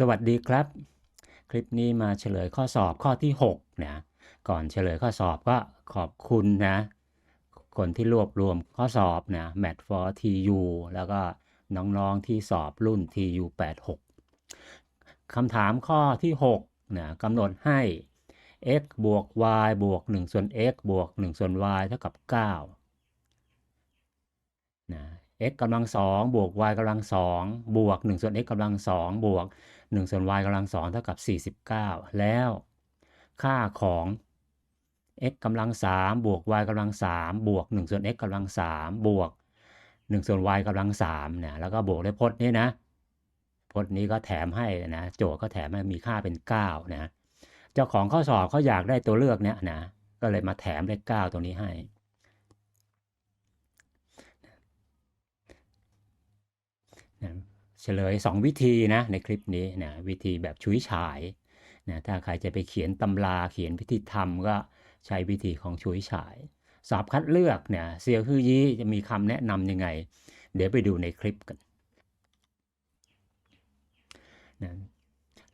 สวัสดีครับ คลิปนี้มาเฉลยข้อสอบข้อที่6นะก่อนเฉลยข้อสอบก็ขอบคุณนะ คนที่รวบรวมข้อสอบนะ Math for TU แล้วก็น้องๆที่สอบรุ่น TU 86คำถามข้อที่6นะกำหนดให้ x บวก y บวก 1 ส่วน x บวก 1 ส่วน y เท่ากับ9นะ x กำลังสองบวก y กำลังสองบวก 1 ส่วน x กำลังสองบวก 1 ส่วน y กำลังสองเท่ากับ 49 แล้ว ค่าของ x กำลังสามบวก y กำลังสามบวก 1 ส่วน x กำลังสามบวก 1 ส่วน y กำลังสามเนี่ยแล้วก็บวกด้วยพจน์นี้นะพจน์นี้ก็แถมให้นะโจทย์ก็แถมให้มีค่าเป็น9นะเจ้าของข้อสอบเขาอยากได้ตัวเลือกเนี่ยนะก็เลยมาแถมเลข9ตรงนี้ให้นะ เฉลย 2 วิธีนะในคลิปนี้นะวิธีแบบชุยฉายนะถ้าใครจะไปเขียนตำราเขียนพิธีธรรมก็ใช้วิธีของชุยฉาย สอบคัดเลือกเนี่ยเซียวคือยี้จะมีคำแนะนำยังไง เดี๋ยวไปดูในคลิปกันนะ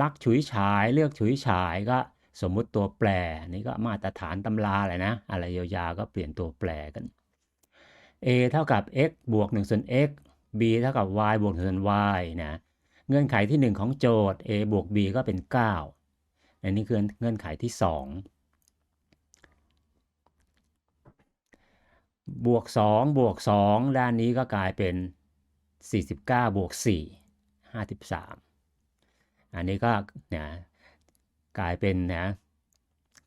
ลักฉุยฉายเลือกฉุยฉายก็สมมุติตัวแปรนี่ก็มาตรฐานตำราเลยนะอะไรยาวๆก็เปลี่ยนตัวแปรกัน a เท่ากับ x บวก1ส่วน x b เท่ากับ y บวกส่วน y นะเงื่อนไขที่ 1 ของโจทย์ a บวก b ก็เป็น 9 อันนี้คือเงื่อนไขที่ 2 บวก 2 บวก 2 ด้านนี้ก็กลายเป็น 49 บวก 4 53 อันนี้ก็เนะกลายเป็นนะ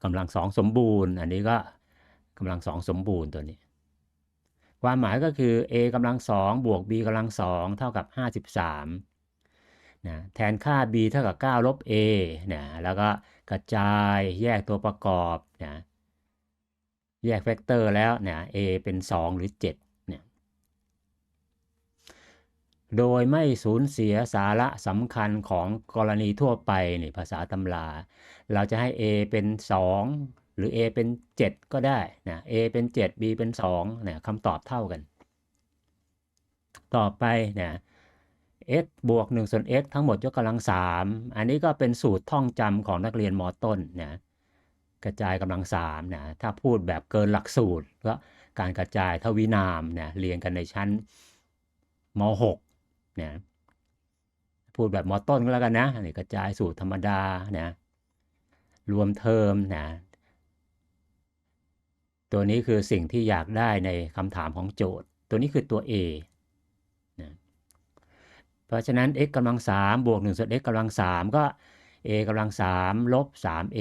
กำลังสองสมบูรณ์ อันนี้ก็กำลังสองสมบูรณ์ตัวนี้ ความหมายก็คือ a กำลังสองบวก b กำลังสองเท่ากับ 53นะแทนค่า b เท่ากับ 9 ลบ a นะแล้วก็กระจายแยกตัวประกอบนะแยกแฟกเตอร์แล้วนะ a เป็น 2 หรือ7เนี่ยโดยไม่สูญเสียสาระสำคัญของกรณีทั่วไปนี่ภาษาตำรา เราจะให้ a เป็น 2 หรือ a เป็น 7 ก็ได้นะ a เป็น 7 b เป็น2นะคำตอบเท่ากัน ต่อไปนะ x บวก1ส่วน x ทั้งหมดยกกำลัง 3 อันนี้ก็เป็นสูตรท่องจำของนักเรียนมต้นนะกระจายกำลัง3นะถ้าพูดแบบเกินหลักสูตรก็การกระจายทวินามนะเรียนกันในชั้นม .6 นะพูดแบบมต้นก็แล้วกันนะนี่กระจายสูตรธรรมดานะรวมเทอมนะ ตัวนี้คือสิ่งที่อยากได้ในคำถามของโจทย์ ตัวนี้คือตัว A นะเพราะฉะนั้น x กำลัง3บวก1ส่วน x กำลัง3ก็ a กำลัง3ลบ 3a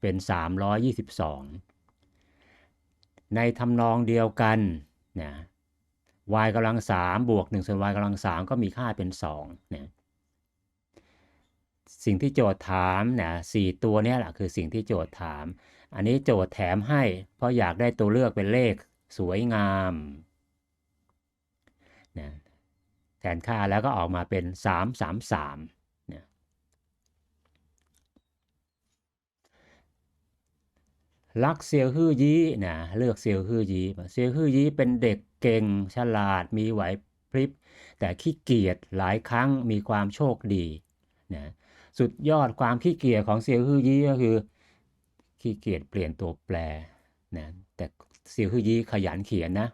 เป็น 322 ในทำนองเดียวกันนะ y กำลัง3บวก1ส่วน y กำลัง3ก็มีค่าเป็น2นะสิ่งที่โจทย์ถามนะสี่ตัวนี้แหละคือสิ่งที่โจทย์ถาม อันนี้โจทย์แถมให้ เพราะอยากได้ตัวเลือกเป็นเลขสวยงามนะแทนค่าแล้วก็ออกมาเป็น 333เนี่ยลักเซียวฮือยี้นะเลือกเซียวฮือยี้เซียวฮือยี้เป็นเด็กเก่งฉลาดมีไหวพริบ แต่ขี้เกียจหลายครั้งมีความโชคดีนะสุดยอดความขี้เกียจของเซียวฮือยี้ก็คือ ขี้เกียจเปลี่ยนตัวแปรนะแต่เซียวฮื่อยีขยันเขียนนะ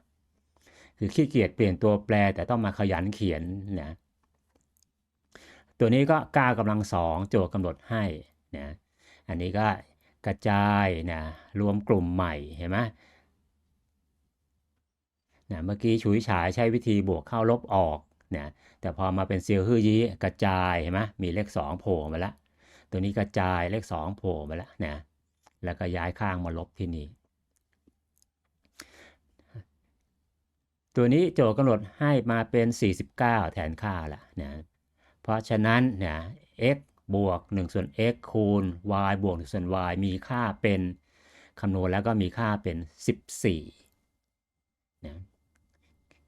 คือขี้เกียจเปลี่ยนตัวแปรแต่ต้องมาขยันเขียนนะตัวนี้ก็ก้ากำลังสองโจทย์กำหนดให้นะอันนี้ก็กระจายนะรวมกลุ่มใหม่เห็นไหมนะเมื่อกี้ฉุยฉายใช้วิธีบวกเข้าลบออกนะแต่พอมาเป็นเซียวฮือยี้กระจายเห็นไหมมีเลข 2 โผล่มาแล้วตัวนี้กระจายเลข 2 โผล่มาแล้วนะ แล้วก็ย้ายข้างมาลบที่นี่ ตัวนี้โจทย์กำหนดให้มาเป็น 49 แทนค่าละนะเพราะฉะนั้นนะ x บวก1ส่วน x คูณ y บวก1ส่วน y มีค่าเป็นคำนวณแล้วก็มีค่าเป็น 14นะ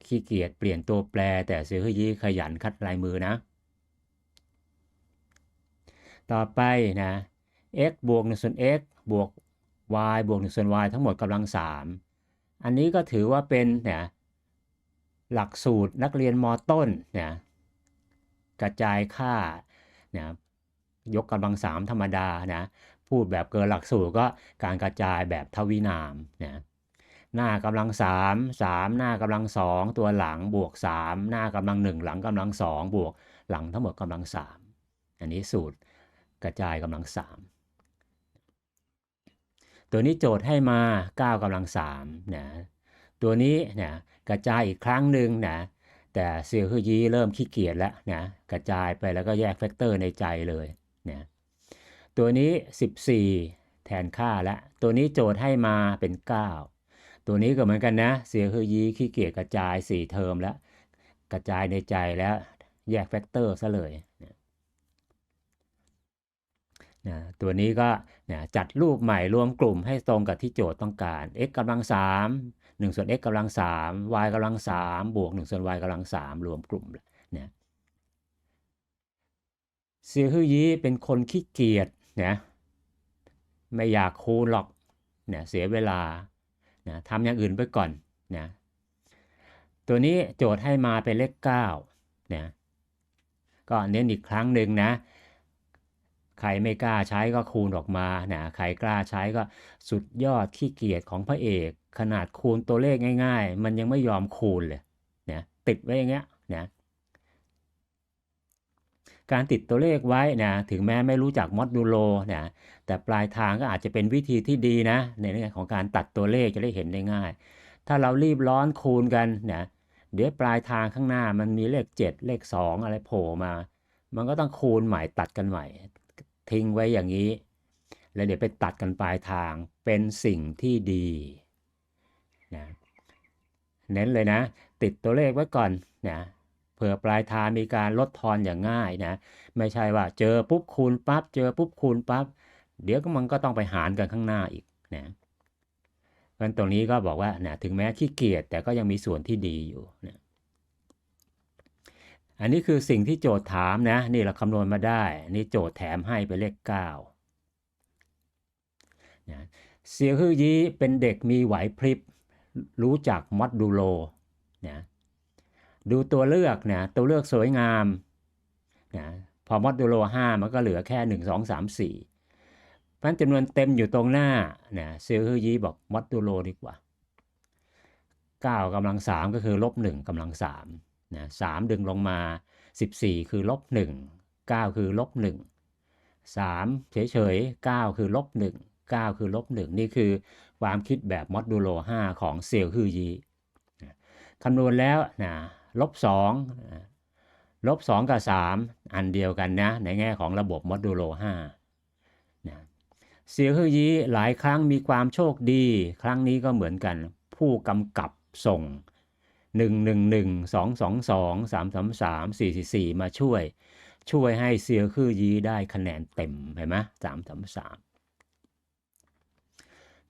ขี้เกียจเปลี่ยนตัวแปรแต่เสือยี่ขยันคัดลายมือนะ ต่อไปนะ x บวก1ส่วน x บวก y บวก1ส่วน y ทั้งหมดกำลัง 3 อันนี้ก็ถือว่าเป็นเนะหลักสูตรนักเรียนมต้นเนะกระจายค่าเนะยยกกำลังสามธรรมดานะพูดแบบเกินหลักสูตรก็การกระจายแบบทวินามนะหน้ากำลังสามสามหน้ากำลังสองตัวหลังบวกสามหน้ากำลังหนึ่งหลังกำลังสองบวกหลังทั้งหมดกำลังสามอันนี้สูตรกระจายกำลังสาม ตัวนี้โจทย์ให้มา 9กำลังสามนะตัวนี้นะกระจายอีกครั้งหนึ่งนะแต่เซียวฮือยีเริ่มขี้เกียจแล้วนะกระจายไปแล้วก็แยกแฟกเตอร์ในใจเลยนะตัวนี้ 14 แทนค่าแล้วตัวนี้โจทย์ให้มาเป็น 9 ตัวนี้ก็เหมือนกันนะเซียวฮือยีขี้เกียจกระจาย 4 เทอมแล้ว กระจายในใจแล้วแยกแฟกเตอร์ซะเลย นะตัวนี้ก็นะจัดรูปใหม่รวมกลุ่มให้ตรงกับที่โจทย์ต้องการ x กำลัง3 1ส่วน x กำลัง3 y กำลัง3บวก 1 ส่วน y กำลัง3รวมกลุ่มนะเซียฮือยีเป็นคนขี้เกียจนะไม่อยากคูณหรอกนะเสียเวลานะทำอย่างอื่นไปก่อนนะตัวนี้โจทย์ให้มาเป็นเลข9นะก็เน้นอีกครั้งหนึ่งนะ ใครไม่กล้าใช้ก็คูณออกมานะใครกล้าใช้ก็สุดยอดขี้เกียจของพระเอก ขนาดคูณตัวเลขง่าย ๆ มันยังไม่ยอมคูณเลยนะติดไว้อย่างเงี้ยนะการติดตัวเลขไว้นะถึงแม้ไม่รู้จักมอดดูโลนะแต่ปลายทางก็อาจจะเป็นวิธีที่ดีนะในเรื่องของการตัดตัวเลขจะได้เห็นได้ง่าย ถ้าเรารีบร้อนคูณกันนะเดี๋ยวปลายทางข้างหน้ามันมีเลข 7 เลข 2 อะไรโผล่มา มันก็ต้องคูณใหม่ตัดกันใหม่ ทิ้งไว้อย่างนี้ แล้วเดี๋ยวไปตัดกันปลายทางเป็นสิ่งที่ดีนะเน้นเลยนะ ติดตัวเลขไว้ก่อนนะเผื่อปลายทางมีการลดทอนอย่างง่ายนะไม่ใช่ว่าเจอปุ๊บคูณปั๊บเจอปุ๊บคูณปั๊บเดี๋ยวก็มันก็ต้องไปหารกันข้างหน้าอีกนะเพราะตรงนี้ก็บอกว่านะถึงแม้ขี้เกียจแต่ก็ยังมีส่วนที่ดีอยู่นะ อันนี้คือสิ่งที่โจทย์ถามนะ นี่เราคำนวณมาได้ นี่โจทย์แถมให้ไปเลข9นะเซียวฮือยีเป็นเด็กมีไหวพริบ รู้จักมอดดูโลนะดูตัวเลือกนะตัวเลือกสวยงามนะพอมอดดูโล5มันก็เหลือแค่ 1 2 3 4 เพราะจำนวนเต็มอยู่ตรงหน้านะเซียวฮือยีบอกมอดดูโลดีกว่า 9กำลัง3ก็คือลบ1กำลัง3 นะสามดึงลงมา 14 คือลบ1 9 คือลบ1 3 เฉยๆ 9 คือลบ1 9 คือลบ1 นี่คือความคิดแบบมอดูโล 5 ของเซลล์ฮือยีคำนวณแล้วนะลบ2ลบ2กับ 3 อันเดียวกันนะ ในแง่ของระบบมอดูโล5นะเซียวฮือยีหลายครั้งมีความโชคดี ครั้งนี้ก็เหมือนกัน ผู้กำกับส่ง หนึ่งหนึ่งหนึ่งสองสองสองสามสามสามสี่สี่สี่มาช่วย ช่วยให้เซียคือยีได้คะแนนเต็มเห็นไหมสามสามสาม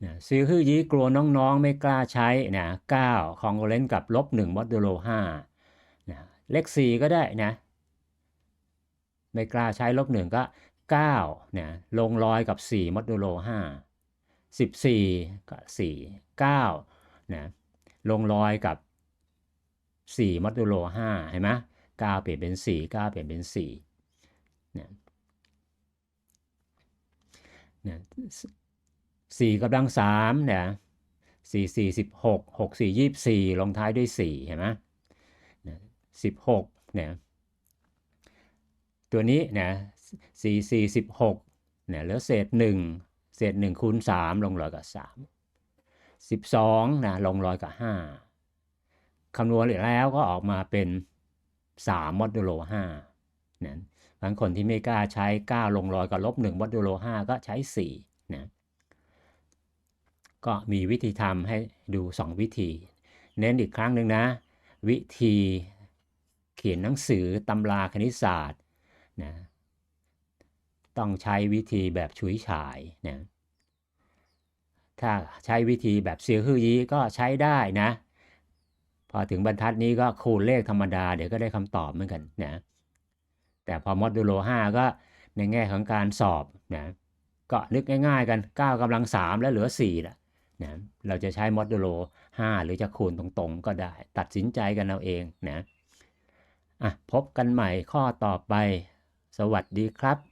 นะซีคือยีกลัวน้องๆไม่กล้าใช้นะเก้าคองโกเลนกับลบหนึ่งมอดูโลห้านะเลขสี่ก็ได้นะไม่กล้าใช้ลบหนึ่งก็เก้านะลงรอยกับสี่มอดูโลห้าสิบสี่ก็สี่เก้านะลงรอยกับ 4มัดดูโล5เห็นไหม9เปลี่ยนเป็น4 9เปลี่ยนเป็น4เนี่ยเนี่ยสี่กำลังสามเนี่ยสี่สี่สิบหกหกสี่ยี่สี่ลงท้ายด้วยสี่เห็นไหมสิบหกเนี่ยตัวนี้เนี่ยสี่สี่สิบหกเนี่ยเหลือเศษหนึ่งเศษหนึ่งคูณสามลงรอยกับสามสิบสองนะลงรอยกับห้า คำนวณแล้วก็ออกมาเป็น 3 มอดูโล5นะบางคนที่ไม่กล้าใช้ 9 ลงรอยกับลบ1มอดูโล5ก็ใช้4นะก็มีวิธีทำให้ดู 2 วิธี เน้นอีกครั้งหนึ่งนะ วิธีเขียนหนังสือตำราคณิตศาสตร์นะต้องใช้วิธีแบบฉุยฉายนะถ้าใช้วิธีแบบเสียฮือยีก็ใช้ได้นะ พอถึงบรรทัดนี้ก็คูณเลขธรรมดา เดี๋ยวก็ได้คำตอบเหมือนกันนะแต่พอมอดูโล5ก็ในแง่ของการสอบนะก็นึกง่ายๆกัน 9กำลัง 3 แล้วเหลือ4ละนะเราจะใช้มอดูโล5 หรือจะคูณตรงๆ ก็ได้ ตัดสินใจกันเอาเองนะอะพบกันใหม่ข้อต่อไป สวัสดีครับ